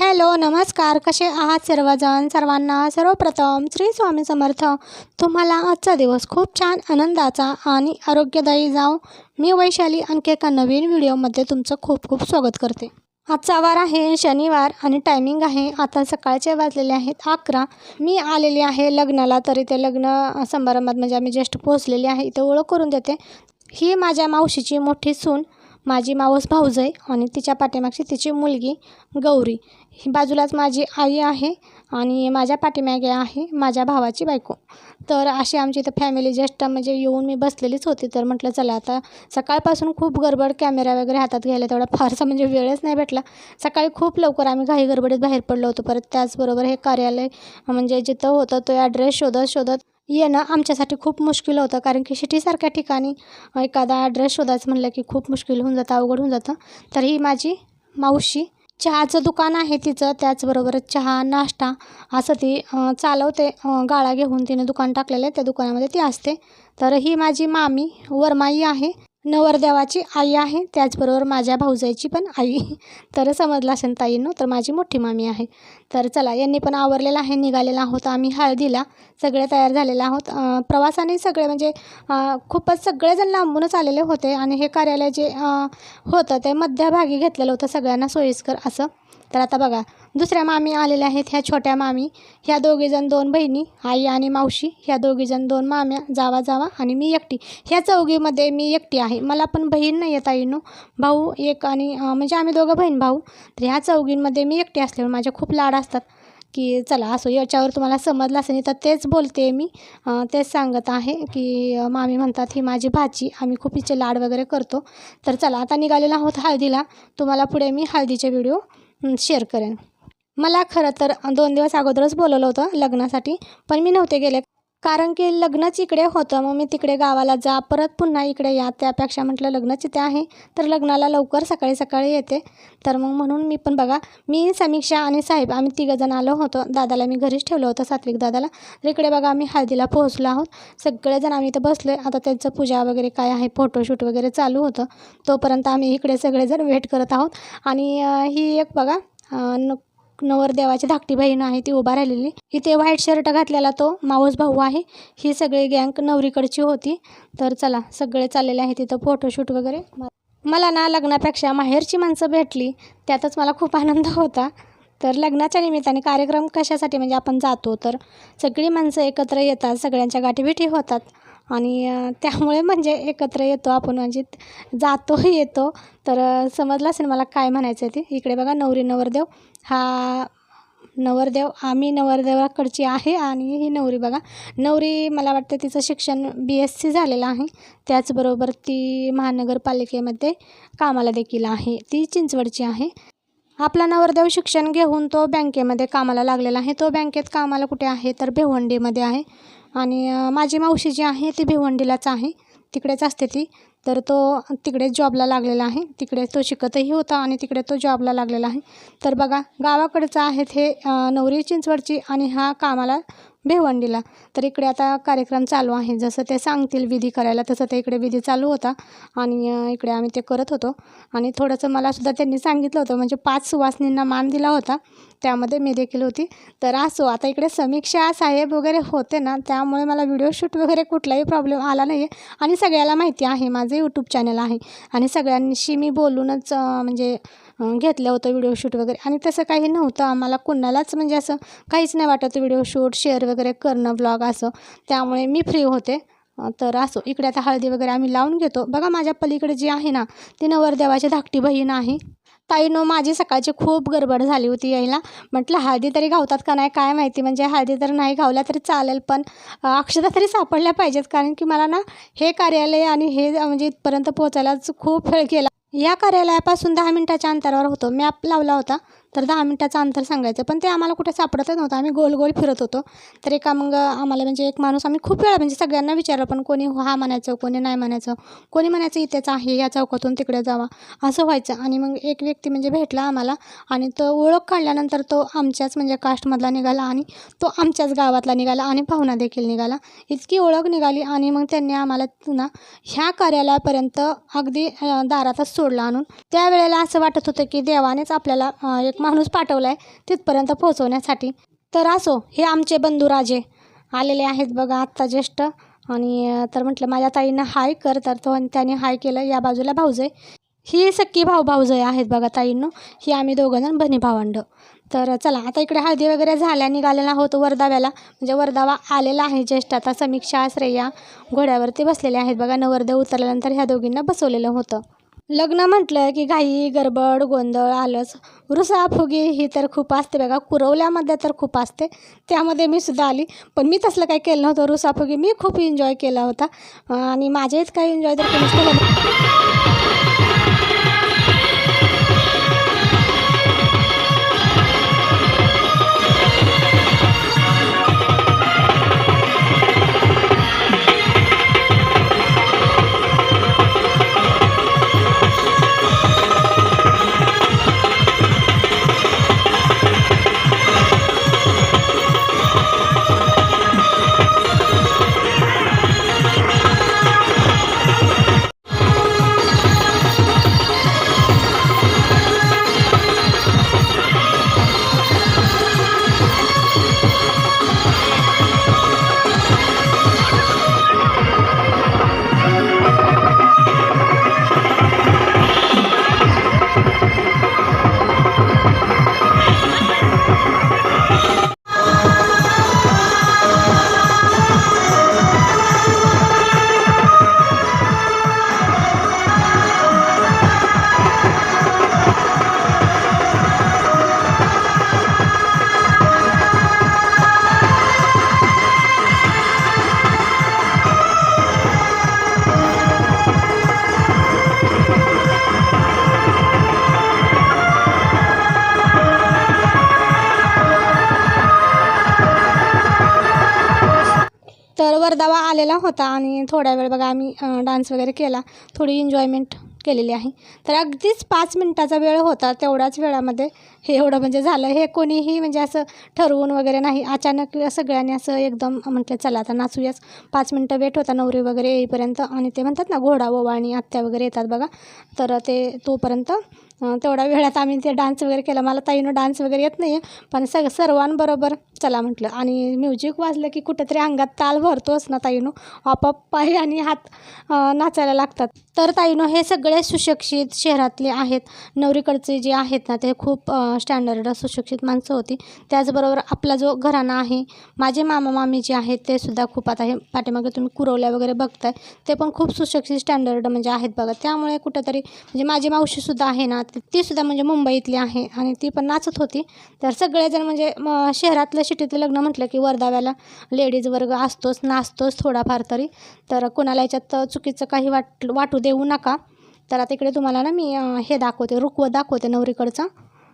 Hello नमस्कार. कसे आहात सर्वजण? सर्वांना सर्वप्रथम श्री स्वामी समर्थ. तुम्हाला आजचा दिवस खूप छान आनंदाचा आणि आरोग्यदायी जाओ मी वैशाली आणखी एका नवीन व्हिडिओमध्ये तुमचं खूप खूप स्वागत करते. आजचा वार आहे शनिवार आणि टायमिंग आहे आता सकाळचे वाजलेले आहेत अकरा. मी आलेली आहे लग्नाला तरी ते लग्न समारंभात म्हणजे आम्ही जस्ट पोहोचलेली आहे इथे ओळख करून देते. ही माझ्या मावशीची मोठी सून माझी मावस भाऊजय आणि तिच्या पाठीमागची तिची मुलगी गौरी. ही बाजूलाच माझी आई आहे आणि माझ्या पाठीमागे आहे माझ्या भावाची बायको. तर अशी आमची इथं फॅमिली जस्ट म्हणजे येऊन मी बसलेलीच होती. तर म्हटलं चला आता सकाळपासून खूप गडबड कॅमेरा वगैरे हातात घ्यायला तेवढा फारसा म्हणजे वेळच नाही भेटला. सकाळी खूप लवकर आम्ही घाई गडबडीत बाहेर पडलो होतो. परत त्याचबरोबर हे कार्यालय म्हणजे जिथं होतं तो ॲड्रेस शोधत शोधत येणं आमच्यासाठी खूप मुश्किल होतं. कारण की सिटीसारख्या ठिकाणी एखादा ॲड्रेस शोधायचं म्हणलं की खूप मुश्किल होऊन जातं अवघड होऊन जातं. तर ही माझी मावशी चहाचं दुकान आहे तिचं त्याचबरोबर चहा नाश्ता असं ती चालवते. गाळा घेऊन तिने दुकान टाकलेलं आहे त्या दुकानामध्ये ती असते. तर ही माझी मामी वरमाई आहे. नवरदेवाची आई आहे त्याचबरोबर माझ्या भाऊजाईची पण आई. तर समजलं असेल ताईंनो तर माझी मोठी मामी आहे. तर चला यांनी पण आवरलेलं आहे निघालेला आहोत आम्ही हळदीला. सगळे तयार झालेले आहोत. प्रवासाने सगळे म्हणजे खूपच सगळेजण लांबूनच आलेले होते आणि हे कार्यालय जे होतं ते मध्यभागी घेतलेलं होतं सगळ्यांना सोयीस्कर असं. तर आता बघा दुसऱ्या मामी आलेल्या आहेत ह्या छोट्या मामी. ह्या दोघीजण दोन बहिणी आई आणि मावशी. ह्या दोघीजण दोन माम्या जावा जावा आणि मी एकटी. ह्या चौघीमध्ये मी एकटी आहे. मला पण बहीण नाही येता येईनो भाऊ एक आणि म्हणजे आम्ही दोघं बहीण भाऊ. तर ह्या चौघींमध्ये मी एकटी असल्यामुळे माझ्या खूप लाड असतात. की चला असो याच्यावर तुम्हाला समजलं असेल तर तेच बोलते मी. तेच सांगत आहे की मामी म्हणतात ही माझी भाची. आम्ही खूप हिचे लाड वगैरे करतो. तर चला आता निघालेलो आहोत हळदीला. तुम्हाला पुढे मी हळदीचे व्हिडिओ शेअर करेन. मला खरं तर दोन दिवस अगोदरच बोलवलं होतं लग्नासाठी पण मी नव्हते गेले. कारण की लग्नच इकडे होतं. मग मी तिकडे गावाला जा परत पुन्हा इकडे या. त्यापेक्षा म्हटलं लग्नच इथे आहे. तर लग्नाला लवकर सकाळी सकाळी येते. तर मग म्हणून मी पण बघा मी समीक्षा आणि साहेब आम्ही तिघंजण आलो होतो. दादाला मी घरीच ठेवलं होतं सात्विक दादाला. तर इकडे बघा आम्ही हळदीला पोहोचलो आहोत. सगळेजण आम्ही इथं बसलो आता त्यांचं पूजा वगैरे काय आहे फोटोशूट वगैरे चालू होतं. तोपर्यंत आम्ही इकडे सगळेजण वेट करत आहोत. आणि ही एक बघा न नवरदेवाची धाकटी बहीण आहे ती उभा राहिलेली. इथे व्हाईट शर्ट घातलेला तो मावस भाऊ आहे. ही सगळी गँग नवरीकडची होती. तर चला सगळे चाललेले आहे तिथं फोटोशूट वगैरे. मला ना लग्नापेक्षा माहेरची माणसं भेटली. त्यातच मला खूप आनंद होता. तर लग्नाच्या निमित्ताने कार्यक्रम कशासाठी म्हणजे आपण जातो तर सगळी माणसं एकत्र येतात सगळ्यांच्या गाठीभेटी होतात. आणि त्यामुळे म्हणजे एकत्र येतो आपण म्हणजे जातो येतो. तर समजलं असेल मला काय म्हणायचं आहे ते. इकडे बघा नवरी नवरदेव. हा नवरदेव आम्ही नवरदेवाकडची आहे आणि ही नवरी बघा. नवरी मला वाटतं तिचं शिक्षण बी एस सी झालेलं आहे. त्याचबरोबर ती महानगरपालिकेमध्ये कामाला देखील आहे. ती चिंचवडची आहे. आपला नवरदेव शिक्षण घेऊन तो बँकेमध्ये कामाला लागलेला आहे. तो बँकेत कामाला कुठे आहे तर भिवंडीमध्ये आहे. आणि माझी मावशी जी आहे ती भिवंडीलाच आहे. तिकडेच असते ती. तर तो तिकडे जॉबला लागलेला आहे. तिकडे तो शिकतही होता आणि तिकडे तो जॉबला लागलेला आहे. तर बघा गावाकडचं आहेत हे नवरी चिंचवडची आणि हा कामाला भिवंडीला. तर इकडे आता कार्यक्रम चालू आहे. जसं ते सांगतील विधी करायला तसं ते इकडे विधी चालू होता. आणि इकडे आम्ही ते करत होतो. आणि थोडंसं मला सुद्धा त्यांनी सांगितलं होतं. म्हणजे पाच सुवासनींना मान दिला होता. त्यामध्ये मी देखील होती. तर असो आता इकडे समीक्षा साहेब वगैरे होते ना त्यामुळे मला व्हिडिओ शूट वगैरे कुठलाही प्रॉब्लेम आला नाही आहे आणि सगळ्याला माहिती आहे. माझं यूट्यूब चॅनल आहे. आणि सगळ्यांशी मी बोलूनच म्हणजे घेतलं होतं व्हिडिओ शूट वगैरे. आणि तसं काही नव्हतं आम्हाला. कुणालाच म्हणजे असं काहीच नाही वाटत व्हिडिओ शूट शेअर वगैरे करणं ब्लॉग असं. त्यामुळे मी फ्री होते. तर असो इकडे आता हळदी वगैरे आम्ही लावून घेतो. बघा माझ्या पलीकडे जी आहे ना ती नवरदेवाची धाकटी बहीण आहे. ताईनो माझी सकाळची खूप गडबड झाली होती यायला. म्हटलं हळदी तरी घावतात का नाही काय माहिती? म्हणजे हळदी तर नाही गावल्या तरी चालेल पण अक्षता तरी सापडल्या पाहिजेत. कारण की मला ना हे कार्यालय आणि हे म्हणजे इथपर्यंत पोहोचायलाच खूप वेळ गेला. या कार्यालयापासून दहा मिनटाच्या अंतरावर होतो. मॅप लावला होता. तर दहा मिनटाचं अंतर सांगायचं. पण ते आम्हाला कुठे सापडतच नव्हतं. आम्ही गोल गोल फिरत होतो. तर एका मग आम्हाला म्हणजे एक माणूस आम्ही खूप वेळा म्हणजे सगळ्यांना विचारलं पण कोणी हा म्हणायचं कोणी नाही म्हणायचं कोणी म्हणायचं इथेच आहे या चौकातून तिकडे जावा असं व्हायचं. आणि मग एक व्यक्ती म्हणजे भेटला आम्हाला आणि तो ओळख काढल्यानंतर तो आमच्याच म्हणजे कास्टमधला निघाला आणि तो आमच्याच गावातला निघाला आणि पाहुणा देखील निघाला. इतकी ओळख निघाली आणि मग त्यांनी आम्हाला ना ह्या कार्यालयापर्यंत अगदी दारातच सोडला आणून. त्यावेळेला असं वाटत होतं की देवानेच आपल्याला एक माणूस पाठवला आहे तिथपर्यंत पोहोचवण्यासाठी. तर असो हे आमचे बंधू राजे आलेले आहेत बघा आत्ता ज्येष्ठ. आणि तर म्हटलं माझ्या ताईनं हाय कर तर तो त्याने हाय केलं. या बाजूला भाऊजय. ही सक्की भाऊ भाऊजय आहेत बघा ताईंनो. ही आम्ही दोघंजण बहिणी भावंड. तर चला आता इकडे हळदी वगैरे झाल्या निघालेला आहोत वर्धाव्याला. म्हणजे वर्धावा आलेला आहे ज्येष्ठ. आता समीक्षा श्रेया घोड्यावरती बसलेले आहेत बघा. नवरदेव उतरल्यानंतर ह्या दोघींना बसवलेलं होतं. लग्न म्हटलं की घाई गडबड गोंधळ आलंच रुसा फुगी ही तर खूप असते बघा. कुरवल्यामध्ये तर खूप असते. त्यामध्ये मी सुद्धा आली. पण मी तसलं काही केलं नव्हतं. रुसा फुगी मी खूप एन्जॉय केला होता. आणि माझेच काही एन्जॉय तर कोणीच केलं वर्धावा आलेला होता आणि थोड्या वेळ बघा आम्ही डान्स वगैरे केला. थोडी एन्जॉयमेंट केलेली आहे. तर अगदीच पाच मिनटाचा वेळ होता तेवढ्याच वेळामध्ये हे एवढं म्हणजे झालं हे कोणीही म्हणजे असं ठरवून वगैरे नाही. अचानक सगळ्यांनी असं एकदम म्हटलं चला आता नाचूयाच. पाच मिनटं वेट होता नवरी वगैरे येईपर्यंत. आणि ते म्हणतात ना घोडा आणि आत्या वगैरे येतात बघा. तर ते तोपर्यंत तेवढ्या वेळात आम्ही ते डान्स वगैरे केला. मला ताईनं डान्स वगैरे येत नाही आहे पण सग सर्वांबरोबर चला म्हटलं. आणि म्युझिक वाजलं की कुठेतरी अंगात ताल भरतोच ना ताईनो. आपाप पाय आणि हात नाचायला लागतात. तर ताईनो हे सगळे सुशिक्षित शहरातले आहेत. नवरीकडचे जे आहेत ना ते खूप स्टँडर्ड सुशिक्षित माणसं होती. त्याचबरोबर आपला जो घराणा आहे माझे मामा मामी जे आहेत ते सुद्धा खूप आता हे पाठीमागे तुम्ही कुरवल्या वगैरे बघताय. ते पण खूप सुशिक्षित स्टँडर्ड म्हणजे आहेत बघा. त्यामुळे कुठंतरी म्हणजे माझी मावशीसुद्धा आहे ना ती- सुद्धा म्हणजे मुंबईतली आहे आणि ती पण नाचत होती. तर सगळेजण म्हणजे म शहरातलं सिटीतलं लग्न म्हटलं की वर्धाव्याला लेडीज वर्ग असतोच नाचतोच थोडाफार तरी. तर कोणाला याच्यात चुकीचं काही वाट वाटू देऊ नका. तर आता इकडे तुम्हाला ना मी हे दाखवते रुकवत दाखवते नवरीकडचा.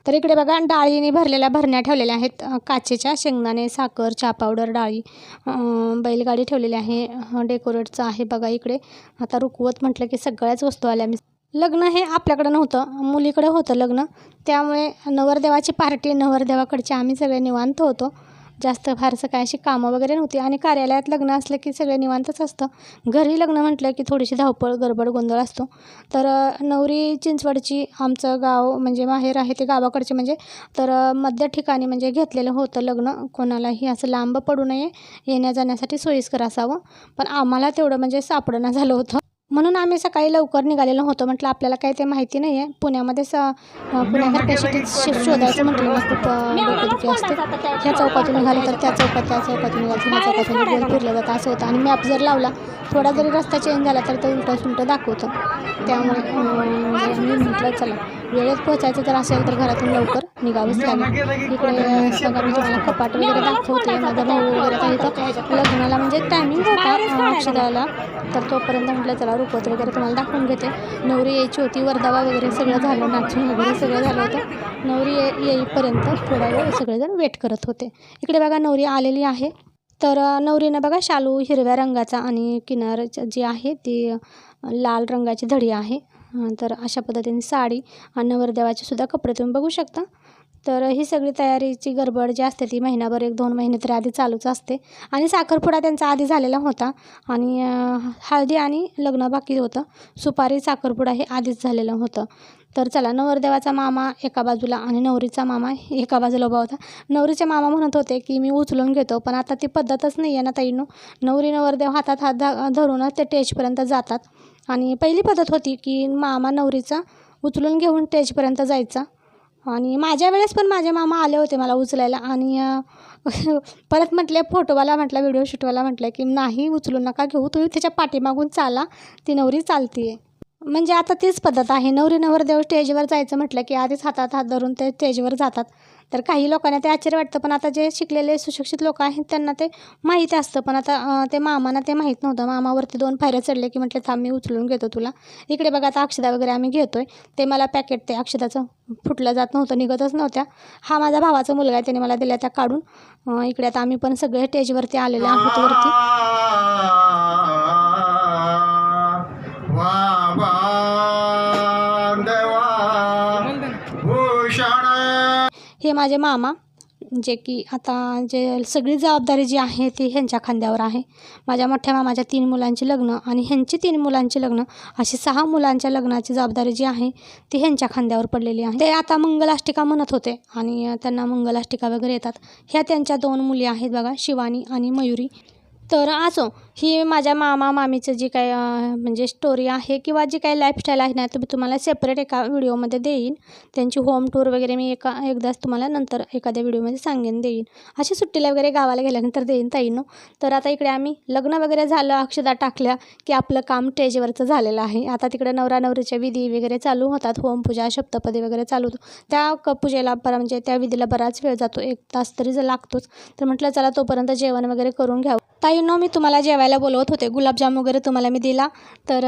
तर इकडे बघा डाळीने भरलेल्या भरण्या ठेवलेल्या आहेत. काचेच्या शेंगदाणे साखर चहा पावडर डाळी बैलगाडी ठेवलेली आहे. डेकोरेटचं आहे बघा इकडे. आता रुकवत म्हटलं की सगळ्याच वस्तू आल्या. मी लग्न हे आपल्याकडं नव्हतं मुलीकडं होतं लग्न. त्यामुळे नवरदेवाची पार्टी नवरदेवाकडचे आम्ही सगळे निवांत होतो. जास्त फारसं काय अशी कामं वगैरे नव्हती. आणि कार्यालयात लग्न असलं की सगळे निवांतच असतं. घरी लग्न म्हटलं की थोडीशी धावपळ गडबड गोंधळ असतो. तर नवरी चिंचवडची आमचं गाव म्हणजे माहेर आहे ते गावाकडचे म्हणजे तर मध्य ठिकाणी म्हणजे घेतलेलं होतं लग्न. कोणालाही असं लांब पडू नये. येण्या जाण्यासाठी सोयीस्कर असावं. पण आम्हाला तेवढं म्हणजे सापडणं झालं होतं. म्हणून आम्ही सकाळी लवकर निघालेलो होतो. म्हटलं आपल्याला काही ते माहिती नाही आहे पुण्यामध्ये स पुण्यासारख्या सिटीत शोधायचं म्हटलं ना खूप डोकेदुखी असते. ह्या चौकातून निघालं तर त्या चौकात त्या चौकातून निघालं तर ह्या चौकातून गोल फिरलं जातं असं होतं. आणि मॅप जर लावला थोडा जरी रस्ता चेंज झाला तर ते उलटं सुलटं दाखवतं. त्यामुळे मी म्हटलं चला. वेळेत पोहोचायचं जर असेल तर घरातून लवकर निघावंच लागेल. इकडे सगळं तुम्हाला कपाट वगैरे दाखवते माझा भाऊ वगैरे काही लग्नाला म्हणजे टायमिंग होता अक्षदाला. तर तोपर्यंत म्हटलं चला रुकवत वगैरे तुम्हाला दाखवून घेते. नवरी यायची होती वर्धावा वगैरे सगळं झालं नाचून वगैरे सगळं झालं होतं. नवरी येईपर्यंत थोडा वेळ सगळेजण वेट करत होते. इकडे बघा नवरी आलेली आहे. तर नवरीनं बघा शालू हिरव्या रंगाचा आणि किनार जी आहे ती लाल रंगाची धडी आहे. तर अशा पद्धतीने साडी नवरदेवाचे सुद्धा कपडे तुम्ही बघू शकता. तर ही सगळी तयारीची गडबड जी असते ती महिनाभर एक दोन महिने तरी आधी चालूच असते. आणि साखरपुडा त्यांचा आधी झालेला होता. आणि हळदी आणि लग्न बाकी होतं. सुपारी साखरपुडा हे आधीच झालेलं होतं. तर चला नवरदेवाचा मामा एका बाजूला आणि नवरीचा मामा एका बाजूला उभा होता. नवरीचे मामा म्हणत होते की मी उचलून घेतो पण आता ती पद्धतच नाही आहे ना ताईनो. नवरी नवरदेव हातात हात धा धरूनच ते टेजपर्यंत जातात. आणि पहिली पद्धत होती की मामा नवरीचा उचलून घेऊन टेजपर्यंत जायचा. आणि माझ्या वेळेस पण माझे मामा आले होते मला उचलायला आणि परत म्हटले फोटोवाला म्हटलं व्हिडिओ शूटवाला म्हटलं की नाही उचलू नका घेऊ तुम्ही त्याच्या पाठीमागून चाला ती नवरी चालतीये. म्हणजे आता तीच पद्धत आहे. नवरी नवरदेव स्टेजवर जायचं म्हटलं की आधीच हातात हात धरून ते स्टेजवर जातात. तर काही लोकांना ते आश्चर्य वाटतं पण आता जे शिकलेले सुशिक्षित लोक आहेत त्यांना ते माहीत असतं. पण आता ते मामांना ते माहीत नव्हतं. मामावरती दोन पायऱ्या चढले की म्हटले थांब मी उचलून घेतो तुला. इकडे बघा आता अक्षदा वगैरे आम्ही घेतोय. ते मला पॅकेट ते अक्षदाचं फुटलं जात नव्हतं निघतच नव्हत्या. हा माझा भावाचा मुलगा आहे त्याने मला दिल्या त्या काढून. इकडे आता आम्ही पण सगळे स्टेजवरती आलेले आहोत वरती. हे माझे मामा जे की आता जे सगळी जबाबदारी जी आहे ती ह्यांच्या खांद्यावर आहे. माझ्या मोठ्या मामाच्या तीन मुलांची लग्न आणि ह्यांची तीन मुलांची लग्न अशी सहा मुलांच्या लग्नाची जबाबदारी जी आहे ती ह्यांच्या खांद्यावर पडलेली आहे. ते आता मंगलाष्टिका म्हणत होते आणि त्यांना मंगलाष्टिका वगैरे येतात. ह्या त्यांच्या दोन मुली आहेत बघा शिवानी आणि मयुरी. तर असो ही माझ्या मामा मामीचं जी काय म्हणजे स्टोरी आहे किंवा जी काही लाईफस्टाईल आहे ना तर मी तुम्हाला सेपरेट एका व्हिडिओमध्ये देईन. त्यांची होम टूर वगैरे मी एका एकदाच तुम्हाला नंतर एखाद्या व्हिडिओमध्ये सांगेन देईन. अशी सुट्टीला वगैरे गावाला गेल्यानंतर देईन ताईनं. तर आता इकडे आम्ही लग्न वगैरे झालं अक्षदा टाकल्या की आपलं काम स्टेजवरचं झालेलं आहे. आता तिकडे नवरा नवरीच्या विधी वगैरे चालू होतात. होमपूजा सप्तपदी वगैरे चालू होतो त्या क पूजेला बरा म्हणजे त्या विधीला बराच वेळ जातो. एक तास तरी जर लागतोच. तर म्हटलं चला तोपर्यंत जेवण वगैरे करून घ्यावं. ताईंनो मी तुम्हाला जेवायला बोलवत होते. गुलाबजाम वगैरे तुम्हाला मी दिला. तर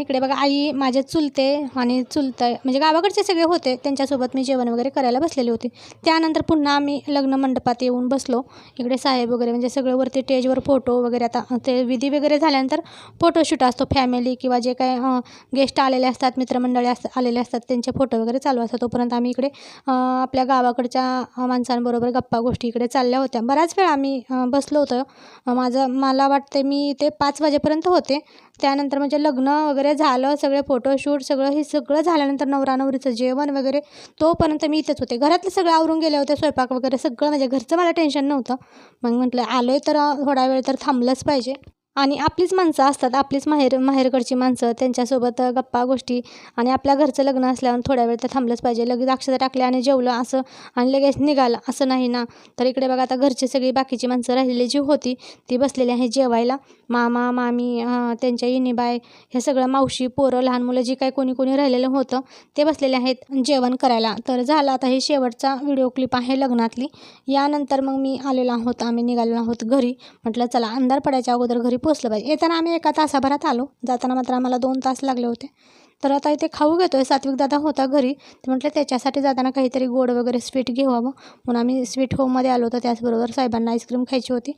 इकडे बघा आई माझे चुलते आणि चुलत म्हणजे गावाकडचे सगळे होते. त्यांच्यासोबत मी जेवण वगैरे करायला बसलेली होती. त्यानंतर पुन्हा आम्ही लग्न मंडपात येऊन बसलो. इकडे साहेब वगैरे म्हणजे सगळं वरती स्टेजवर फोटो वगैरे आता ते विधी वगैरे झाल्यानंतर फोटोशूट असतो. फॅमिली किंवा जे काही गेस्ट आलेले असतात मित्रमंडळी अस आलेले असतात त्यांचे फोटो वगैरे चालू असतात. तोपर्यंत आम्ही इकडे आपल्या गावाकडच्या माणसांबरोबर गप्पा गोष्टी इकडे चालल्या होत्या. बऱ्याच वेळा आम्ही बसलो होतो. माझं माझं मला वाटते मी इथे पाच वाजेपर्यंत होते. त्यानंतर म्हणजे लग्न वगैरे झालं सगळे फोटोशूट सगळं हे सगळं झाल्यानंतर नवरा नवरीचं जेवण वगैरे तोपर्यंत मी इथेच होते. घरातलं सगळं आवरून गेले होते स्वयंपाक वगैरे सगळं म्हणजे घरचं मला टेन्शन नव्हतं. मग म्हटलं आलो आहे तर थोडा वेळ तर थांबलंच पाहिजे. आणि आपलीच माणसं असतात आपलीच माहेर माहेरकडची माणसं त्यांच्यासोबत गप्पा गोष्टी आणि आपल्या घरचं लग्न असल्यावर थोड्या वेळ तर थांबलंच पाहिजे. लगेच अक्षता टाकल्या आणि जेवलं असं आणि लगेच निघालं. असं नाही ना? तर इकडे बघा आता घरची सगळी बाकीची माणसं राहिलेली जी होती ती बसलेली आहे जेवायला. मामा मामी त्यांच्या इनीबाई हे सगळं मावशी पोरं लहान मुलं जी काही कोणी कोणी राहिलेलं होतं ते बसलेले आहेत जेवण करायला. तर झालं आता हे शेवटचा व्हिडिओ क्लिप आहे लग्नातली. यानंतर मग मी आलेलो आहोत आम्ही निघालेलो आहोत घरी. म्हटलं चला अंधार पडायच्या अगोदर घरी पोचलं पाहिजे. येताना आम्ही एका तासाभरात आलो. जाताना मात्र आम्हाला दोन तास लागले होते. तर आता इथे खाऊ घेतो आहे सात्विक दादा होता घरी. तर म्हटलं त्याच्यासाठी जाताना काहीतरी गोड वगैरे स्वीट घेवावं. म्हणून आम्ही स्वीट होममध्ये आलो होतो. त्याचबरोबर साहेबांना आईस्क्रीम खायची होती.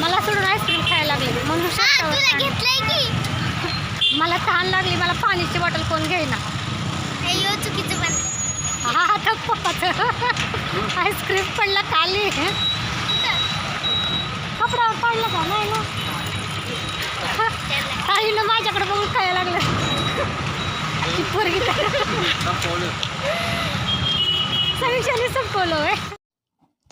मला सोडून आईस्क्रीम खायला लागली. म्हणून मला तहान लागली. मला पाण्याची बॉटल कोण घेईना. हा आईस्क्रीम पडला खाली. कपड्यावर पडलं का? नाही ना. ताईनं माझ्याकडे बघून खायला लागलं पोरगी संपवलं.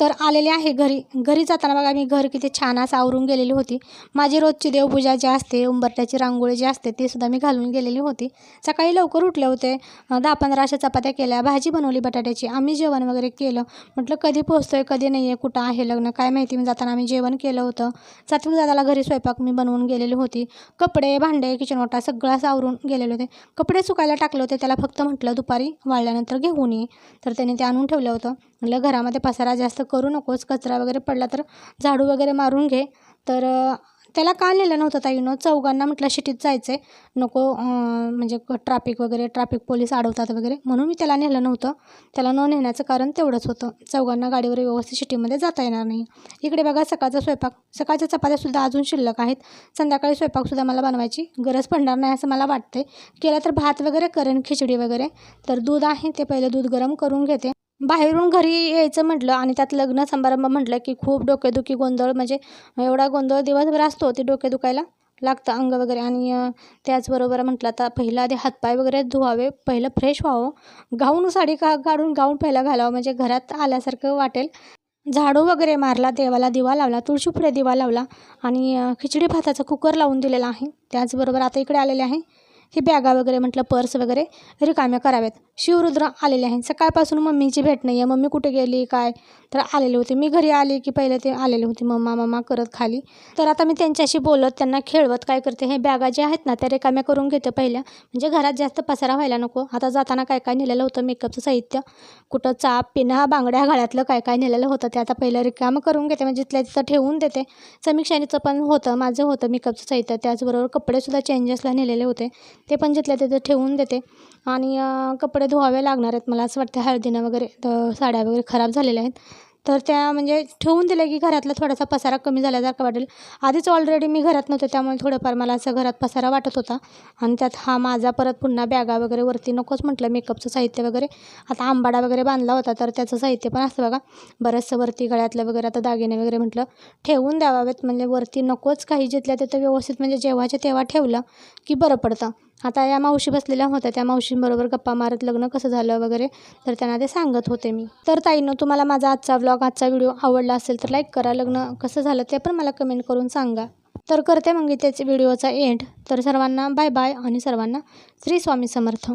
तर आलेले आहे घरी. घरी जाताना बघा मी घर किती छान असं आवरून गेलेली होती. माझी रोजची देवपूजा जी असते उंबरट्याची रांगोळी जी असते ती सुद्धा मी घालून गेलेली होती. सकाळी लवकर उठले होते. दहा पंधरा अशा चपात्या केल्या भाजी बनवली बटाट्याची. आम्ही जेवण वगैरे केलं. म्हटलं कधी पोहोचतोय कधी नाही आहे कुठं आहे लग्न काय माहिती? मी जाताना आम्ही जेवण केलं होतं. सात्विक दादाला घरी स्वयंपाक मी बनवून गेलेली होती. कपडे भांडे किचन ओटा सगळं असं आवरून गेलेले होते. कपडे सुकायला टाकले होते. त्याला फक्त म्हटलं दुपारी वाळल्यानंतर घेऊन ये. तर त्याने ते आणून ठेवलं होतं. म्हटलं घरामध्ये पसारा जास्त करू नकोस कचरा वगैरे पडला तर झाडू वगैरे मारून घे. तर त्याला का नेलं नव्हतं ताईनं चौघांना म्हटलं शिटीत जायचं आहे नको म्हणजे ट्रॅफिक वगैरे ट्रॅफिक पोलीस अडवतात वगैरे. म्हणून मी त्याला नेलं नव्हतं. त्याला न नेण्याचं कारण तेवढंच होतं. चौघांना गाडीवर व्यवस्थित शिटीमध्ये जाता येणार नाही. इकडे बघा सकाळचा स्वयंपाक. सकाळच्या चपात्यासुद्धा अजून शिल्लक आहेत. संध्याकाळी स्वयंपाकसुद्धा मला बनवायची गरज पडणार नाही असं मला वाटते केलं तर भात वगैरे करेन खिचडी वगैरे. तर दूध आहे ते पहिलं दूध गरम करून घेते. बाहेरून घरी यायचं म्हटलं आणि त्यात लग्न समारंभ म्हटलं की खूप डोकेदुखी गोंधळ म्हणजे एवढा गोंधळ दिवसभर असतो ते डोके दुखायला लागतं अंग वगैरे. आणि त्याचबरोबर म्हटलं आता पहिलं आधी हातपाय वगैरे धुवावे पहिलं फ्रेश व्हावं. गाऊन साडी का काढून गाऊन पहिला घालावं म्हणजे घरात आल्यासारखं वाटेल. झाडू वगैरे मारला देवाला दिवा लावला तुळशीपुढे दिवा लावला आणि खिचडी भाताचा कुकर लावून दिलेला आहे. त्याचबरोबर आता इकडे आलेले आहे. ही बॅगा वगैरे म्हटलं पर्स वगैरे रिकाम्या कराव्यात शिवरुद्र आलेले आहे सकाळपासून मम्मीची भेट नाही आहे मम्मी कुठे गेली काय? तर आलेले होते. मी घरी आले की पहिले ते आलेले होते. मम्मा मम्मा करत खाली. तर आता मी त्यांच्याशी बोलत त्यांना खेळवत काय करते हे बॅगा ज्या आहेत ना त्या रिकाम्या करून घेते पहिल्या. म्हणजे घरात जास्त पसारा व्हायला नको. आता जाताना काय काय नेलेलं होतं? मेकअपचं साहित्य. कुठं चाप पिन्हा बांगड्या गळ्यातलं काय काय नेलेलं होतं ते आता पहिलं रिकामं करून घेते. म्हणजे तिथल्या तिथं ठेवून देते. समीक्षानीचं पण होतं माझं होतं मेकअपचं साहित्य. त्याचबरोबर कपडेसुद्धा चेंजेसला नेलेले होते. ते पण जिथल्या तिथं ठेवून देते. आणि कपडे धुवावे लागणार आहेत मला असं वाटतं हळदीनं वगैरे तर साड्या वगैरे खराब झालेल्या आहेत. तर त्या म्हणजे ठेवून दिल्या की घरातला थोडासा पसारा कमी झाल्यासारखं वाटेल. आधीच ऑलरेडी मी घरात नव्हते त्यामुळे थोडंफार मला असं घरात पसारा वाटत होता. आणि त्यात हा माझा परत पुन्हा बॅगा वगैरे वरती नकोच म्हटलं मेकअपचं साहित्य वगैरे. आता आंबाडा वगैरे बांधला होता तर त्याचं साहित्य पण असं बघा. बरंचसं वरती गळ्यातलं वगैरे आता दागिने वगैरे म्हटलं ठेवून द्यावावेत. म्हणजे वरती नकोच काही जिथल्या तिथं व्यवस्थित म्हणजे जेव्हाच्या तेव्हा ठेवलं की बरं पडतं. आता या मावशी बसलेल्या होत्या. त्या मावशींबरोबर गप्पा मारत लग्न कसं झालं वगैरे तर त्यांना ते सांगत होते मी. तर ताईनं तुम्हाला माझा आजचा व्लॉग आजचा व्हिडिओ आवडला असेल तर लाईक करा. लग्न कसं झालं ते पण मला कमेंट करून सांगा. तर करते मग इथेच व्हिडिओचा एंड तर सर्वांना बाय बाय आणि सर्वांना श्री स्वामी समर्थ.